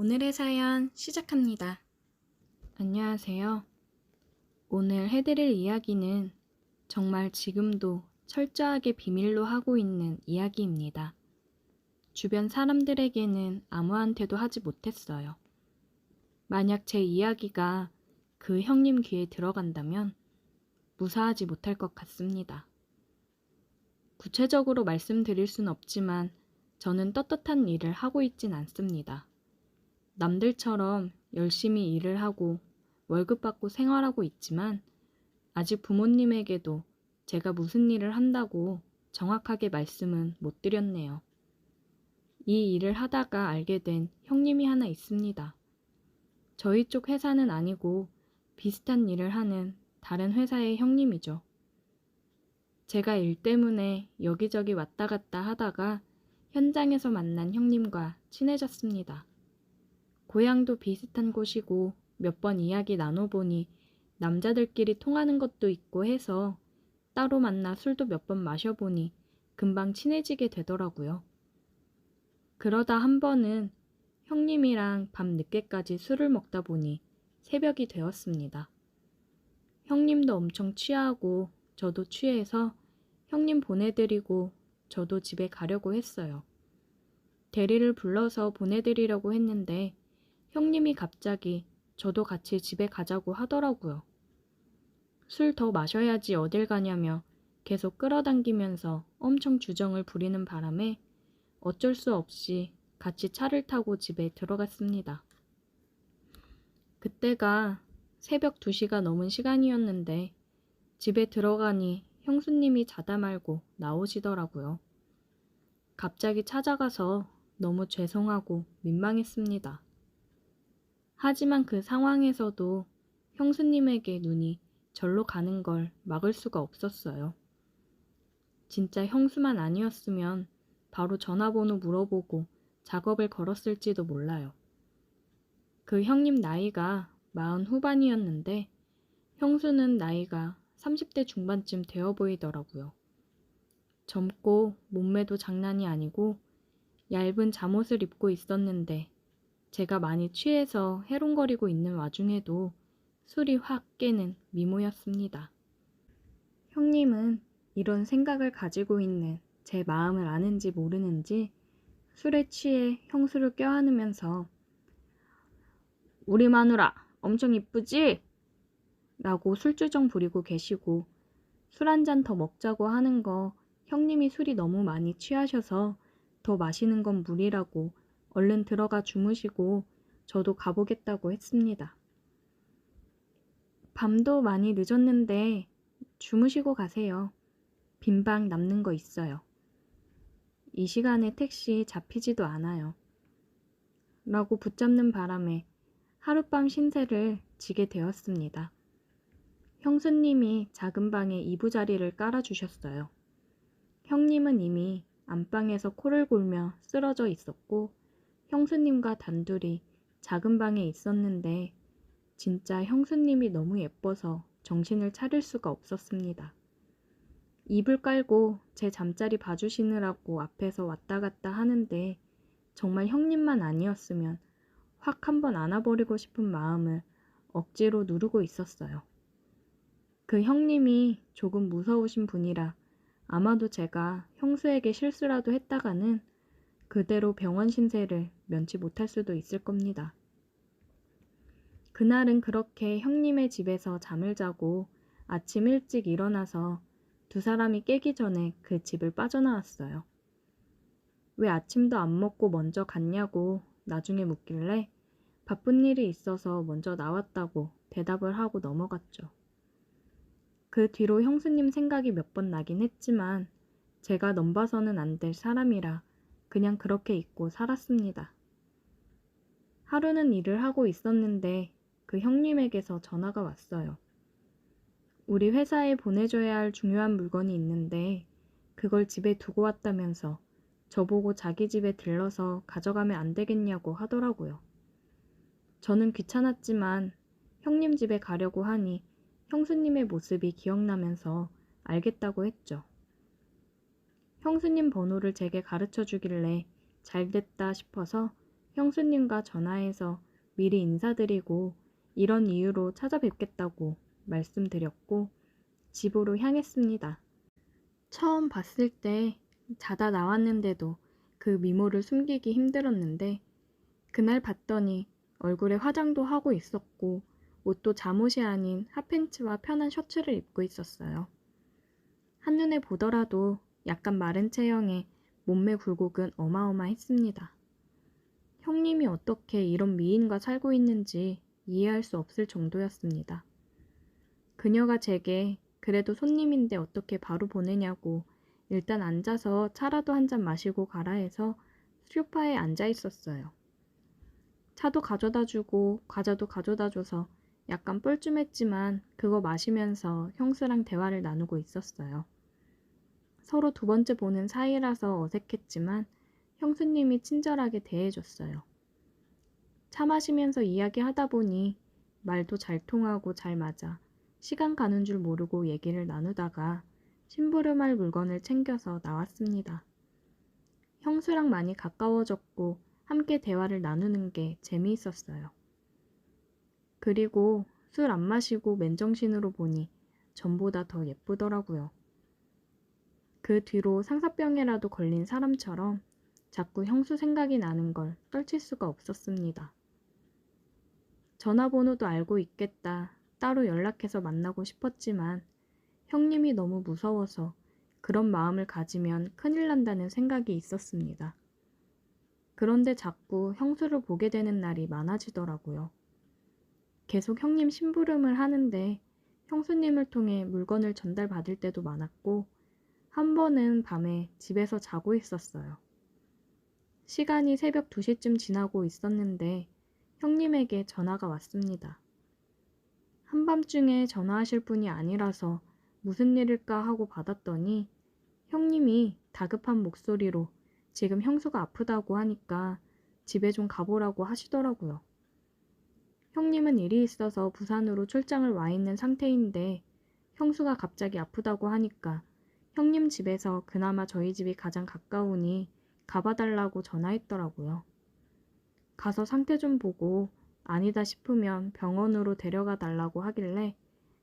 오늘의 사연 시작합니다. 안녕하세요. 오늘 해드릴 이야기는 정말 지금도 철저하게 비밀로 하고 있는 이야기입니다. 주변 사람들에게는 아무한테도 하지 못했어요. 만약 제 이야기가 그 형님 귀에 들어간다면 무사하지 못할 것 같습니다. 구체적으로 말씀드릴 순 없지만 저는 떳떳한 일을 하고 있진 않습니다. 남들처럼 열심히 일을 하고 월급 받고 생활하고 있지만 아직 부모님에게도 제가 무슨 일을 한다고 정확하게 말씀은 못 드렸네요. 이 일을 하다가 알게 된 형님이 하나 있습니다. 저희 쪽 회사는 아니고 비슷한 일을 하는 다른 회사의 형님이죠. 제가 일 때문에 여기저기 왔다 갔다 하다가 현장에서 만난 형님과 친해졌습니다. 고향도 비슷한 곳이고 몇 번 이야기 나눠보니 남자들끼리 통하는 것도 있고 해서 따로 만나 술도 몇 번 마셔보니 금방 친해지게 되더라고요. 그러다 한 번은 형님이랑 밤 늦게까지 술을 먹다 보니 새벽이 되었습니다. 형님도 엄청 취하고 저도 취해서 형님 보내드리고 저도 집에 가려고 했어요. 대리를 불러서 보내드리려고 했는데 형님이 갑자기 저도 같이 집에 가자고 하더라고요. 술 더 마셔야지 어딜 가냐며 계속 끌어당기면서 엄청 주정을 부리는 바람에 어쩔 수 없이 같이 차를 타고 집에 들어갔습니다. 그때가 새벽 2시가 넘은 시간이었는데 집에 들어가니 형수님이 자다 말고 나오시더라고요. 갑자기 찾아가서 너무 죄송하고 민망했습니다. 하지만 그 상황에서도 형수님에게 눈이 절로 가는 걸 막을 수가 없었어요. 진짜 형수만 아니었으면 바로 전화번호 물어보고 작업을 걸었을지도 몰라요. 그 형님 나이가 마흔 후반이었는데 형수는 나이가 30대 중반쯤 되어 보이더라고요. 젊고 몸매도 장난이 아니고 얇은 잠옷을 입고 있었는데 제가 많이 취해서 해롱거리고 있는 와중에도 술이 확 깨는 미모였습니다. 형님은 이런 생각을 가지고 있는 제 마음을 아는지 모르는지 술에 취해 형수를 껴안으면서 우리 마누라 엄청 이쁘지? 라고 술주정 부리고 계시고 술 한 잔 더 먹자고 하는 거 형님이 술이 너무 많이 취하셔서 더 마시는 건 무리라고 얼른 들어가 주무시고 저도 가보겠다고 했습니다. 밤도 많이 늦었는데 주무시고 가세요. 빈방 남는 거 있어요. 이 시간에 택시 잡히지도 않아요. 라고 붙잡는 바람에 하룻밤 신세를 지게 되었습니다. 형수님이 작은 방에 이부자리를 깔아주셨어요. 형님은 이미 안방에서 코를 골며 쓰러져 있었고 형수님과 단둘이 작은 방에 있었는데 진짜 형수님이 너무 예뻐서 정신을 차릴 수가 없었습니다. 이불 깔고 제 잠자리 봐주시느라고 앞에서 왔다 갔다 하는데 정말 형님만 아니었으면 확 한번 안아버리고 싶은 마음을 억지로 누르고 있었어요. 그 형님이 조금 무서우신 분이라 아마도 제가 형수에게 실수라도 했다가는 그대로 병원 신세를 면치 못할 수도 있을 겁니다. 그날은 그렇게 형님의 집에서 잠을 자고 아침 일찍 일어나서 두 사람이 깨기 전에 그 집을 빠져나왔어요. 왜 아침도 안 먹고 먼저 갔냐고 나중에 묻길래 바쁜 일이 있어서 먼저 나왔다고 대답을 하고 넘어갔죠. 그 뒤로 형수님 생각이 몇 번 나긴 했지만 제가 넘봐서는 안 될 사람이라 그냥 그렇게 잊고 살았습니다. 하루는 일을 하고 있었는데 그 형님에게서 전화가 왔어요. 우리 회사에 보내줘야 할 중요한 물건이 있는데 그걸 집에 두고 왔다면서 저보고 자기 집에 들러서 가져가면 안 되겠냐고 하더라고요. 저는 귀찮았지만 형님 집에 가려고 하니 형수님의 모습이 기억나면서 알겠다고 했죠. 형수님 번호를 제게 가르쳐 주길래 잘 됐다 싶어서 형수님과 전화해서 미리 인사드리고 이런 이유로 찾아뵙겠다고 말씀드렸고 집으로 향했습니다. 처음 봤을 때 자다 나왔는데도 그 미모를 숨기기 힘들었는데 그날 봤더니 얼굴에 화장도 하고 있었고 옷도 잠옷이 아닌 핫팬츠와 편한 셔츠를 입고 있었어요. 한눈에 보더라도 약간 마른 체형에 몸매 굴곡은 어마어마했습니다. 형님이 어떻게 이런 미인과 살고 있는지 이해할 수 없을 정도였습니다. 그녀가 제게 그래도 손님인데 어떻게 바로 보내냐고 일단 앉아서 차라도 한 잔 마시고 가라 해서 소파에 앉아 있었어요. 차도 가져다 주고 과자도 가져다 줘서 약간 뻘쭘했지만 그거 마시면서 형수랑 대화를 나누고 있었어요. 서로 두 번째 보는 사이라서 어색했지만 형수님이 친절하게 대해줬어요. 차 마시면서 이야기하다 보니 말도 잘 통하고 잘 맞아 시간 가는 줄 모르고 얘기를 나누다가 심부름할 물건을 챙겨서 나왔습니다. 형수랑 많이 가까워졌고 함께 대화를 나누는 게 재미있었어요. 그리고 술 안 마시고 맨정신으로 보니 전보다 더 예쁘더라고요. 그 뒤로 상사병에라도 걸린 사람처럼 자꾸 형수 생각이 나는 걸 떨칠 수가 없었습니다. 전화번호도 알고 있겠다. 따로 연락해서 만나고 싶었지만 형님이 너무 무서워서 그런 마음을 가지면 큰일 난다는 생각이 있었습니다. 그런데 자꾸 형수를 보게 되는 날이 많아지더라고요. 계속 형님 심부름을 하는데 형수님을 통해 물건을 전달받을 때도 많았고 한 번은 밤에 집에서 자고 있었어요. 시간이 새벽 2시쯤 지나고 있었는데 형님에게 전화가 왔습니다. 한밤중에 전화하실 분이 아니라서 무슨 일일까 하고 받았더니 형님이 다급한 목소리로 지금 형수가 아프다고 하니까 집에 좀 가보라고 하시더라고요. 형님은 일이 있어서 부산으로 출장을 와 있는 상태인데 형수가 갑자기 아프다고 하니까 형님 집에서 그나마 저희 집이 가장 가까우니 가봐달라고 전화했더라고요. 가서 상태 좀 보고 아니다 싶으면 병원으로 데려가 달라고 하길래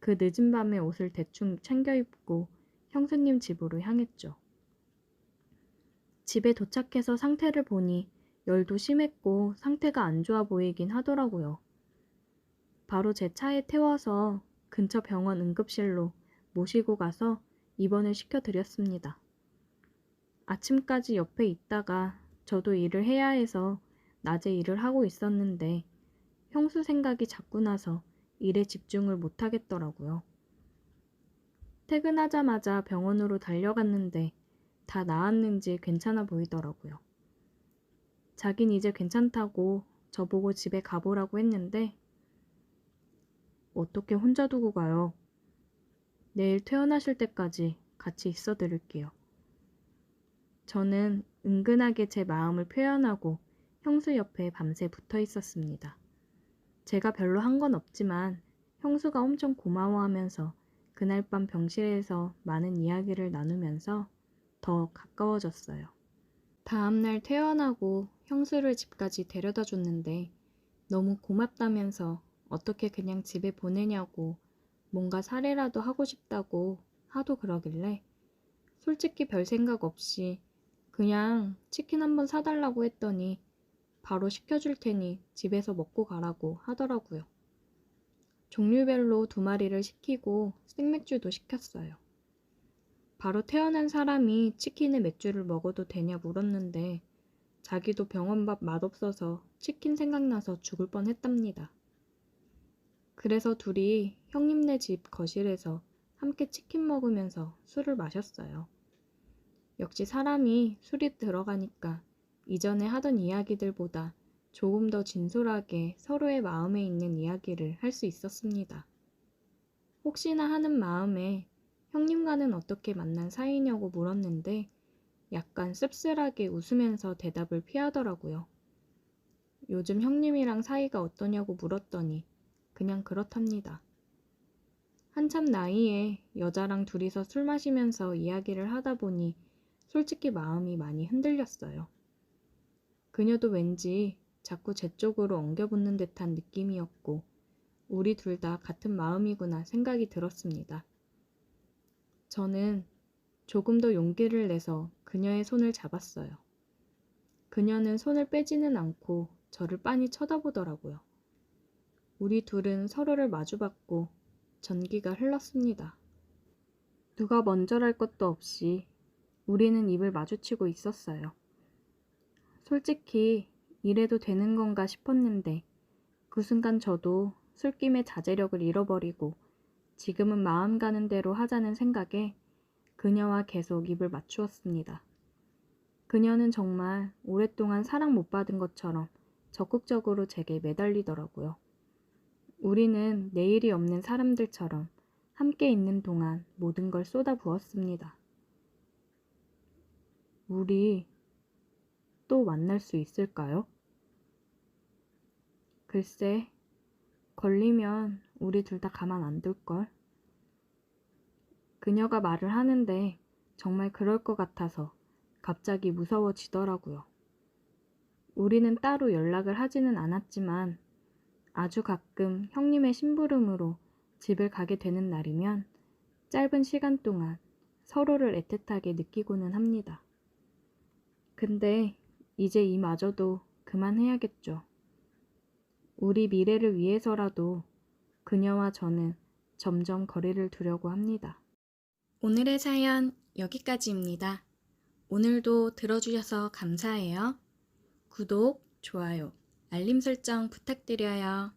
그 늦은 밤에 옷을 대충 챙겨 입고 형수님 집으로 향했죠. 집에 도착해서 상태를 보니 열도 심했고 상태가 안 좋아 보이긴 하더라고요. 바로 제 차에 태워서 근처 병원 응급실로 모시고 가서 입원을 시켜드렸습니다. 아침까지 옆에 있다가 저도 일을 해야 해서 낮에 일을 하고 있었는데 형수 생각이 자꾸 나서 일에 집중을 못 하겠더라고요. 퇴근하자마자 병원으로 달려갔는데 다 나았는지 괜찮아 보이더라고요. 자긴 이제 괜찮다고 저보고 집에 가보라고 했는데 어떻게 혼자 두고 가요? 내일 퇴원하실 때까지 같이 있어 드릴게요. 저는 은근하게 제 마음을 표현하고 형수 옆에 밤새 붙어 있었습니다. 제가 별로 한 건 없지만 형수가 엄청 고마워하면서 그날 밤 병실에서 많은 이야기를 나누면서 더 가까워졌어요. 다음날 퇴원하고 형수를 집까지 데려다 줬는데 너무 고맙다면서 어떻게 그냥 집에 보내냐고 뭔가 사례라도 하고 싶다고 하도 그러길래 솔직히 별 생각 없이 그냥 치킨 한번 사달라고 했더니 바로 시켜줄 테니 집에서 먹고 가라고 하더라고요. 종류별로 두 마리를 시키고 생맥주도 시켰어요. 바로 태어난 사람이 치킨에 맥주를 먹어도 되냐 물었는데 자기도 병원밥 맛없어서 치킨 생각나서 죽을 뻔 했답니다. 그래서 둘이 형님네 집 거실에서 함께 치킨 먹으면서 술을 마셨어요. 역시 사람이 술이 들어가니까 이전에 하던 이야기들보다 조금 더 진솔하게 서로의 마음에 있는 이야기를 할 수 있었습니다. 혹시나 하는 마음에 형님과는 어떻게 만난 사이냐고 물었는데 약간 씁쓸하게 웃으면서 대답을 피하더라고요. 요즘 형님이랑 사이가 어떠냐고 물었더니 그냥 그렇답니다. 한참 나이에 여자랑 둘이서 술 마시면서 이야기를 하다 보니 솔직히 마음이 많이 흔들렸어요. 그녀도 왠지 자꾸 제 쪽으로 엉겨붙는 듯한 느낌이었고, 우리 둘 다 같은 마음이구나 생각이 들었습니다. 저는 조금 더 용기를 내서 그녀의 손을 잡았어요. 그녀는 손을 빼지는 않고 저를 빤히 쳐다보더라고요. 우리 둘은 서로를 마주봤고 전기가 흘렀습니다. 누가 먼저랄 것도 없이 우리는 입을 마주치고 있었어요. 솔직히 이래도 되는 건가 싶었는데 그 순간 저도 술김에 자제력을 잃어버리고 지금은 마음 가는 대로 하자는 생각에 그녀와 계속 입을 맞추었습니다. 그녀는 정말 오랫동안 사랑 못 받은 것처럼 적극적으로 제게 매달리더라고요. 우리는 내일이 없는 사람들처럼 함께 있는 동안 모든 걸 쏟아 부었습니다. 우리 또 만날 수 있을까요? 글쎄, 걸리면 우리 둘 다 가만 안 둘걸. 그녀가 말을 하는데 정말 그럴 것 같아서 갑자기 무서워지더라고요. 우리는 따로 연락을 하지는 않았지만 아주 가끔 형님의 심부름으로 집을 가게 되는 날이면 짧은 시간 동안 서로를 애틋하게 느끼고는 합니다. 근데 이제 이마저도 그만해야겠죠. 우리 미래를 위해서라도 그녀와 저는 점점 거리를 두려고 합니다. 오늘의 사연 여기까지입니다. 오늘도 들어주셔서 감사해요. 구독, 좋아요, 알림 설정 부탁드려요.